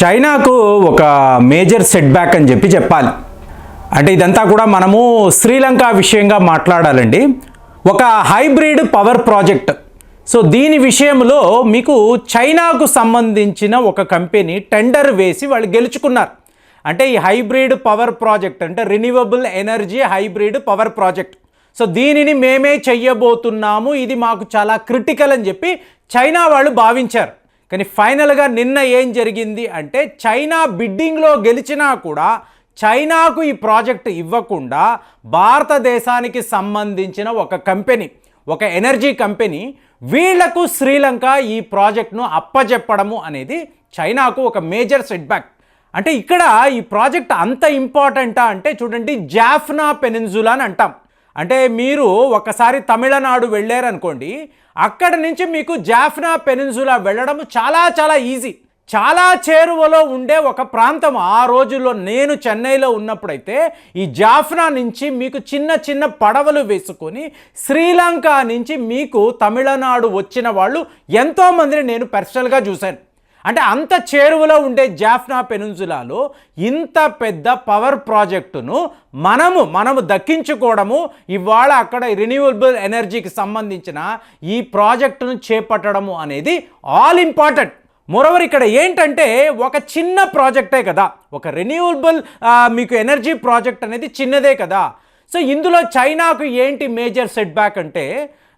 చైనాకు ఒక major set back అని చెప్పి చెప్పాలి. అంటే ఇదంతా కూడా మనము శ్రీలంక విషయంగా మాట్లాడాలండి. ఒక హైబ్రిడ్ పవర్ ప్రాజెక్ట్. సో దీని విషయంలో మీకు చైనాకు సంబంధించిన ఒక కంపెనీ టెండర్ వేసి వాళ్ళు గెలుచుకున్నారు. అంటే ఈ హైబ్రిడ్ పవర్ ప్రాజెక్ట్ అంటే renewable energy hybrid power project. So దీనిని మేమే చెయ్యబోతున్నాము ఇది మాకు చాలా క్రిటికల్ అని చెప్పి చైనా వాళ్ళు భావించారు. కానీ ఫైనల్గా నిన్న ఏం జరిగింది అంటే చైనా బిడ్డింగ్లో గెలిచినా కూడా చైనాకు ఈ ప్రాజెక్ట్ ఇవ్వకుండా భారతదేశానికి సంబంధించిన ఒక కంపెనీ ఒక ఎనర్జీ కంపెనీ వీళ్ళకు శ్రీలంక ఈ ప్రాజెక్ట్ను అప్పచెప్పడము అనేది చైనాకు ఒక మేజర్ సెట్బ్యాక్. అంటే ఇక్కడ ఈ ప్రాజెక్ట్ అంత ఇంపార్టెంటా అంటే చూడండి జాఫ్నా పెనిన్జులా అని అంటాం. అంటే మీరు ఒకసారి తమిళనాడు వెళ్ళారనుకోండి అక్కడ నుంచి మీకు జాఫ్నా పెనిన్సులా వెళ్ళడం చాలా చాలా ఈజీ. చాలా చేరువలో ఉండే ఒక ప్రాంతం ఆ రోజుల్లో నేను చెన్నైలో ఉన్నప్పుడైతే ఈ జాఫ్నా నుంచి మీకు చిన్న చిన్న పడవలు వేసుకొని శ్రీలంక నుంచి మీకు తమిళనాడు వచ్చిన వాళ్ళు ఎంతోమందిని నేను పర్సనల్గా చూశాను. అంటే అంత చేరువలో ఉండే జాఫ్నా పెనున్సులాలో ఇంత పెద్ద పవర్ ప్రాజెక్టును మనము మనము దక్కించుకోవడము ఇవాళ అక్కడ రిన్యూవబుల్ ఎనర్జీకి సంబంధించిన ఈ ప్రాజెక్టును చేపట్టడము అనేది ఆల్ ఇంపార్టెంట్ మోరవర్ ఇక్కడ ఏంటంటే ఒక చిన్న ప్రాజెక్టే కదా. ఒక రెన్యూవబుల్ మీకు ఎనర్జీ ప్రాజెక్ట్ అనేది చిన్నదే కదా. సో ఇందులో చైనాకు ఏంటి మేజర్ సెట్ బ్యాక్ అంటే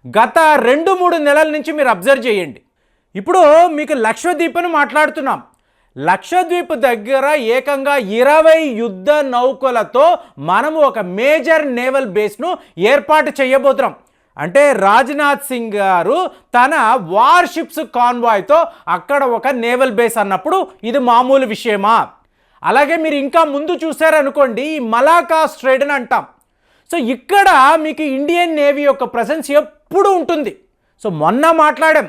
గత రెండు మూడు నెలల నుంచి మీరు అబ్జర్వ్ చేయండి. ఇప్పుడు మీకు లక్షద్వీప్ను మాట్లాడుతున్నాం. లక్షద్వీప్ దగ్గర ఏకంగా ఇరవై యుద్ధ నౌకలతో మనము ఒక మేజర్ నేవల్ బేస్ను ఏర్పాటు చేయబోతున్నాం. అంటే రాజ్నాథ్ సింగ్ గారు తన వార్షిప్స్ కాన్వాయ్తో అక్కడ ఒక నేవల్ బేస్ అన్నప్పుడు ఇది మామూలు విషయమా? అలాగే మీరు ఇంకా ముందు చూసారనుకోండి ఈ మలాకా స్ట్రైడ్ అని అంటాం. సో ఇక్కడ మీకు ఇండియన్ నేవీ యొక్క ప్రజెన్స్ ఎప్పుడు ఉంటుంది. సో మొన్న మాట్లాడాం.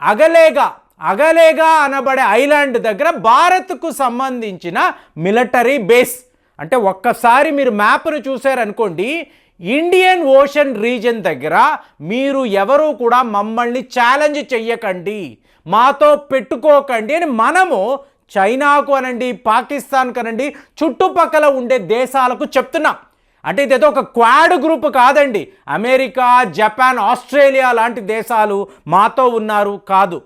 అగలేగా అగలేగా అనబడే ఐలాండ్ దగ్గర భారత్కు సంబంధించిన మిలిటరీ బేస్. అంటే ఒక్కసారి మీరు మ్యాప్ను చూసారనుకోండి ఇండియన్ ఓషన్ రీజన్ దగ్గర మీరు ఎవరు కూడా మమ్మల్ని ఛాలెంజ్ చెయ్యకండి మాతో పెట్టుకోకండి అని మనము చైనాకు అనండి పాకిస్తాన్ కనండి చుట్టుపక్కల ఉండే దేశాలకు చెప్తున్నాం. అంటే ఇదేదో ఒక క్వాడ్ గ్రూప్ కాదండి. అమెరికా జపాన్ ఆస్ట్రేలియా లాంటి దేశాలు మాతో ఉన్నారు కాదు.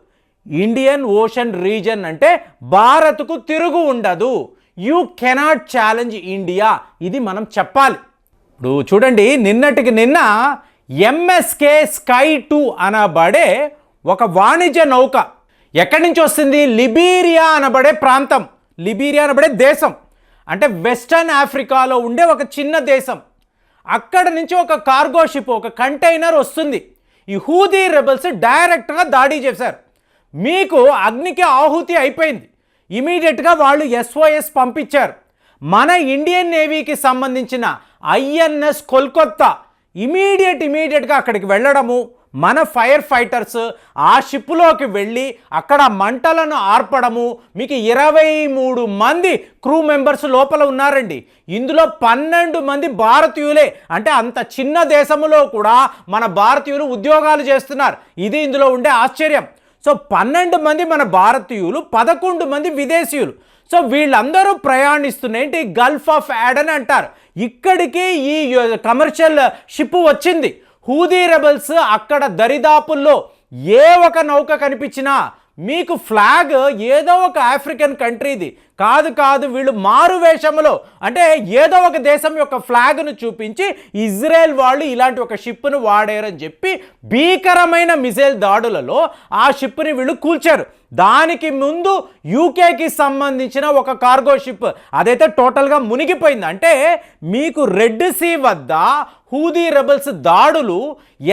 ఇండియన్ ఓషన్ రీజన్ అంటే భారత్కు తిరుగు ఉండదు. You cannot challenge India. ఇది మనం చెప్పాలి. ఇప్పుడు చూడండి నిన్నటికి నిన్న ఎంఎస్కే స్కై టూ అనబడే ఒక వాణిజ్య నౌక ఎక్కడి నుంచి వస్తుంది? లిబీరియా అనబడే ప్రాంతం. లిబీరియా అనబడే దేశం. అంటే వెస్టర్న్ ఆఫ్రికాలో ఉండే ఒక చిన్న దేశం. అక్కడ నుంచి ఒక కార్గో షిప్ ఒక కంటైనర్ వస్తుంది. ఈ హూదీ రెబల్స్ డైరెక్ట్గా దాడి చేశారు. మీకు అగ్నికి ఆహుతి అయిపోయింది. ఇమీడియట్గా వాళ్ళు ఎస్ఓఎస్ పంపించారు. మన ఇండియన్ నేవీకి సంబంధించిన ఐఎన్ఎస్ కోల్కత్తా ఇమీడియట్ ఇమీడియట్గా అక్కడికి వెళ్ళడము మన ఫైర్ ఫైటర్స్ ఆ షిప్లోకి వెళ్ళి అక్కడ మంటలను ఆర్పడము. మీకు ఇరవై మూడు మంది క్రూ మెంబర్స్ లోపల ఉన్నారండి. ఇందులో పన్నెండు మంది భారతీయులే. అంటే అంత చిన్న దేశంలో కూడా మన భారతీయులు ఉద్యోగాలు చేస్తున్నారు. ఇది ఇందులో ఉండే ఆశ్చర్యం. సో పన్నెండు మంది మన భారతీయులు పదకొండు మంది విదేశీయులు. సో వీళ్ళందరూ ప్రయాణిస్తున్న ఏంటి? గల్ఫ్ ఆఫ్ యాడన్ అంటారు. ఇక్కడికి ఈ కమర్షియల్ షిప్ వచ్చింది. హూదీ రెబల్స్ అక్కడ దరిదాపుల్లో ఏ ఒక నౌక కనిపించినా మీకు ఫ్లాగ్ ఏదో ఒక ఆఫ్రికన్ కంట్రీది. కాదు కాదు వీళ్ళు మారు వేషములో. అంటే ఏదో ఒక దేశం యొక్క ఫ్లాగ్ను చూపించి ఇజ్రాయెల్ వాళ్ళు ఇలాంటి ఒక షిప్ను వాడారని చెప్పి భీకరమైన మిసైల్ దాడులలో ఆ షిప్ని వీళ్ళు కూల్చారు. దానికి ముందు యూకేకి సంబంధించిన ఒక కార్గో షిప్ అదైతే టోటల్గా మునిగిపోయింది. అంటే మీకు రెడ్ సీ వద్ద హూదీ రెబల్స్ దాడులు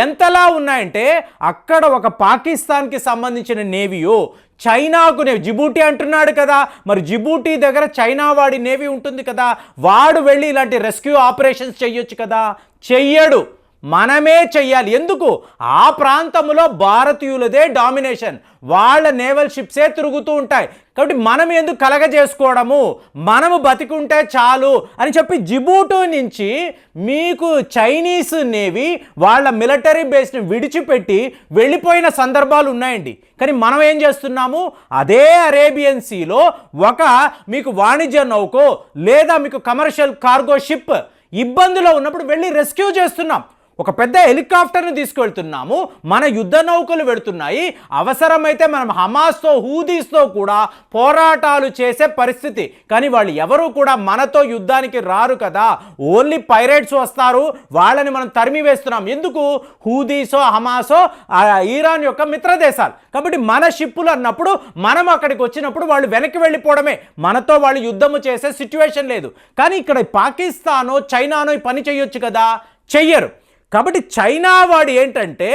ఎంతలా ఉన్నాయంటే అక్కడ ఒక పాకిస్తాన్కి సంబంధించిన నేవీయో చైనాకు నేవీ జిబూటీ అంటున్నాడు కదా. మరి జిబూటీ దగ్గర చైనా వాడి నేవీ ఉంటుంది కదా. వాడు వెళ్ళి ఇలాంటి రెస్క్యూ ఆపరేషన్స్ చేయొచ్చు కదా. చెయ్యడు. మనమే చెయ్యాలి. ఎందుకు? ఆ ప్రాంతంలో భారతీయులదే డామినేషన్ వాళ్ళ నేవల్ షిప్సే తిరుగుతూ ఉంటాయి. కాబట్టి మనం ఎందుకు కలగజేసుకోవడము? మనము బతికుంటే చాలు అని చెప్పి జిబూటు నుంచి మీకు చైనీస్ నేవీ వాళ్ళ మిలిటరీ బేస్ని విడిచిపెట్టి వెళ్ళిపోయిన సందర్భాలు ఉన్నాయండి. కానీ మనం ఏం చేస్తున్నాము? అదే అరేబియన్ సీలో ఒక మీకు వాణిజ్య నౌకో లేదా మీకు కమర్షియల్ కార్గో షిప్ ఇబ్బందిలో ఉన్నప్పుడు వెళ్ళి రెస్క్యూ చేస్తున్నాం. ఒక పెద్ద హెలికాప్టర్ని తీసుకెళ్తున్నాము. మన యుద్ధ నౌకలు వెళుతున్నాయి అవసరమైతే మనం హమాస్తో హూదీస్తో కూడా పోరాటాలు చేసే పరిస్థితి. కానీ వాళ్ళు ఎవరు కూడా మనతో యుద్ధానికి రారు కదా. ఓన్లీ పైరేట్స్ వస్తారు. వాళ్ళని మనం తరిమి వేస్తున్నాం. ఎందుకు? హూదీసో హమాసో ఈరాన్ ఇరాన్ యొక్క మిత్రదేశాలు. కాబట్టి మన షిప్పులు అన్నప్పుడు మనం అక్కడికి వచ్చినప్పుడు వాళ్ళు వెనక్కి వెళ్ళిపోవడమే. మనతో వాళ్ళు యుద్ధము చేసే సిచ్యువేషన్ లేదు. కానీ ఇక్కడ పాకిస్తానో చైనానో పని చేయొచ్చు కదా? చెయ్యరు. కాబట్టి చైనా వాడు ఏంటంటే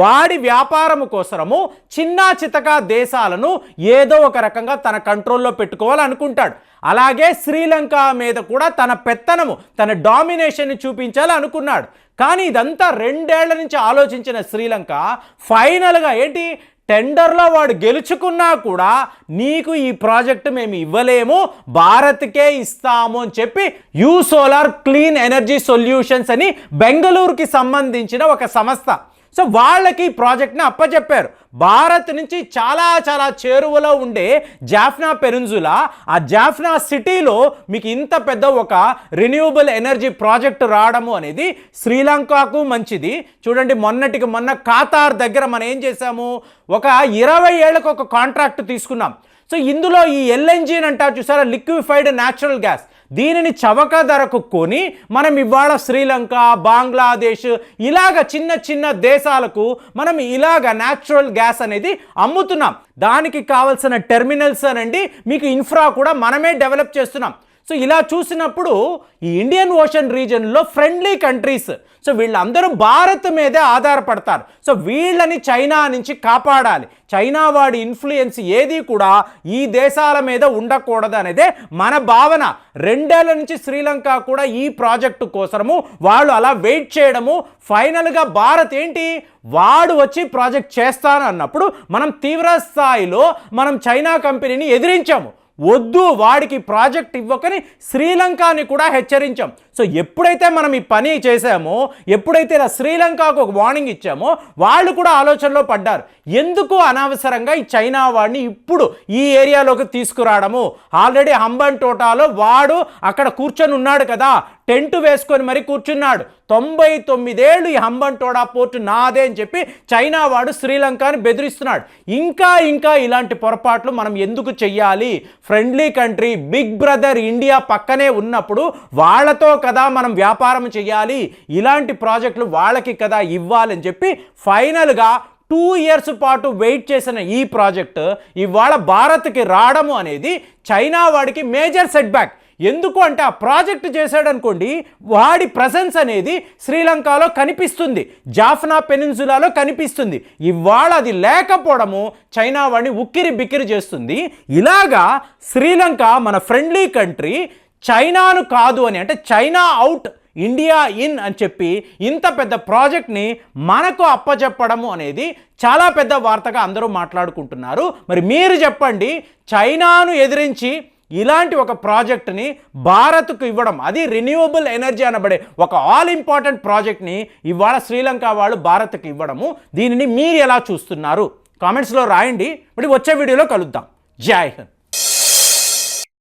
వాడి వ్యాపారం కోసరము చిన్న చితక దేశాలను ఏదో ఒక రకంగా తన కంట్రోల్లో పెట్టుకోవాలనుకుంటాడు అలాగే శ్రీలంక మీద కూడా తన పెత్తనము తన డామినేషన్ని చూపించాలి అనుకున్నాడు. కానీ ఇదంతా రెండేళ్ళ నుంచి ఆలోచించిన శ్రీలంక ఫైనల్గా ఏంటి? టెండర్లో వాడు గెలుచుకున్నా కూడా నీకు ఈ ప్రాజెక్టు మేము ఇవ్వలేము భారత్కే ఇస్తాము అని చెప్పి U solar clean energy solutions అని బెంగళూరుకి సంబంధించిన ఒక సంస్థ సో వాళ్ళకి ఈ ప్రాజెక్ట్ని అప్పచెప్పారు భారత్ నుంచి చాలా చాలా చేరువలో ఉండే జాఫ్నా పెరుంజులా ఆ జాఫ్నా సిటీలో మీకు ఇంత పెద్ద ఒక రిన్యూవబుల్ ఎనర్జీ ప్రాజెక్ట్ రావడము అనేది శ్రీలంకకు మంచిది. చూడండి మొన్నటికి మొన్న ఖాతార్ దగ్గర మనం ఏం చేసాము ఒక ఇరవై ఏళ్ళకు ఒక కాంట్రాక్ట్ తీసుకున్నాం. సో ఇందులో ఈ ఎల్ఎన్జీ అంటారు చూసారా? లిక్విఫైడ్ న్యాచురల్ గ్యాస్ దీనిని చవక ధరకు కొని మనం ఇవాళ శ్రీలంక బంగ్లాదేశ్ ఇలాగ చిన్న చిన్న దేశాలకు మనం ఇలాగ న్యాచురల్ గ్యాస్ అనేది అమ్ముతున్నాం. దానికి కావలసిన టెర్మినల్స్ అనండి మీకు ఇన్ఫ్రా కూడా మనమే డెవలప్ చేస్తున్నాం. సో ఇలా చూసినప్పుడు ఈ ఇండియన్ ఓషన్ రీజన్లో ఫ్రెండ్లీ కంట్రీస్ సో వీళ్ళందరూ భారత్ మీదే ఆధారపడతారు. సో వీళ్ళని చైనా నుంచి కాపాడాలి. చైనా వాడి ఇన్ఫ్లుయెన్స్ ఏది కూడా ఈ దేశాల మీద ఉండకూడదు అనేదే మన భావన. రెండేళ్ళ నుంచి శ్రీలంక కూడా ఈ ప్రాజెక్టు కోసము వాళ్ళు అలా వెయిట్ చేయడము. ఫైనల్గా భారత్ ఏంటి? వాడు వచ్చి ప్రాజెక్ట్ చేస్తాను అన్నప్పుడు మనం తీవ్ర స్థాయిలో మనం చైనా కంపెనీని ఎదిరించాము. వద్దు వాడికి ప్రాజెక్ట్ ఇవ్వకని శ్రీలంకని కూడా హెచ్చరించాం. సో ఎప్పుడైతే మనం ఈ పని చేశామో ఎప్పుడైతే ఇలా శ్రీలంకకు ఒక వార్నింగ్ ఇచ్చామో వాళ్ళు కూడా ఆలోచనలో పడ్డారు. ఎందుకు అనవసరంగా ఈ చైనా వాడిని ఇప్పుడు ఈ ఏరియాలోకి తీసుకురావడము? ఆల్రెడీ హంబన్ టోటాలో వాడు అక్కడ కూర్చొని ఉన్నాడు కదా. టెంట్ వేసుకొని మరి కూర్చున్నాడు. తొంభై తొమ్మిదేళ్ళు ఈ హంబంటోడా పోర్టు నాదే అని చెప్పి చైనా వాడు శ్రీలంకని బెదిరిస్తున్నాడు. ఇంకా ఇంకా ఇలాంటి పొరపాట్లు మనం ఎందుకు చెయ్యాలి? Friendly country big brother India పక్కనే ఉన్నప్పుడు వాళ్ళతో కదా మనం వ్యాపారం చేయాలి ఇలాంటి ప్రాజెక్టులు వాళ్ళకి కదా ఇవ్వాలని చెప్పి ఫైనల్గా టూ ఇయర్స్ పాటు వెయిట్ చేసిన ఈ ప్రాజెక్ట్ ఇవాళ భారత్కి రావడము అనేది చైనా వాడికి మేజర్ సెట్ బ్యాక్ ఎందుకు అంటే ఆ ప్రాజెక్ట్ చేశాడనుకోండి వాడి ప్రజెన్స్ అనేది శ్రీలంకలో కనిపిస్తుంది. జాఫ్నా పెనిన్సులాలో కనిపిస్తుంది. ఇవాళ అది లేకపోవడము చైనా వాడిని ఉక్కిరి బిక్కిరి చేస్తుంది. ఇలాగా శ్రీలంక మన ఫ్రెండ్లీ కంట్రీ చైనాను కాదు అని అంటే చైనా అవుట్ ఇండియా ఇన్ అని చెప్పి ఇంత పెద్ద ప్రాజెక్ట్ని మనకు అప్పచెప్పడము అనేది చాలా పెద్ద వార్తగా అందరూ మాట్లాడుకుంటున్నారు. మరి మీరు చెప్పండి చైనాను ఎదిరించి ఇలాంటి ఒక ప్రాజెక్ట్ని భారత్కు ఇవ్వడం అది రిన్యూవబుల్ ఎనర్జీ అనబడే ఒక ఆల్ ఇంపార్టెంట్ ప్రాజెక్ట్ని ఇవాళ శ్రీలంక వాళ్ళు భారత్కి ఇవ్వడము. దీనిని మీరు ఎలా చూస్తున్నారు? కామెంట్స్లో రాయండి. మరి వచ్చే వీడియోలో కలుద్దాం. జై హింద్.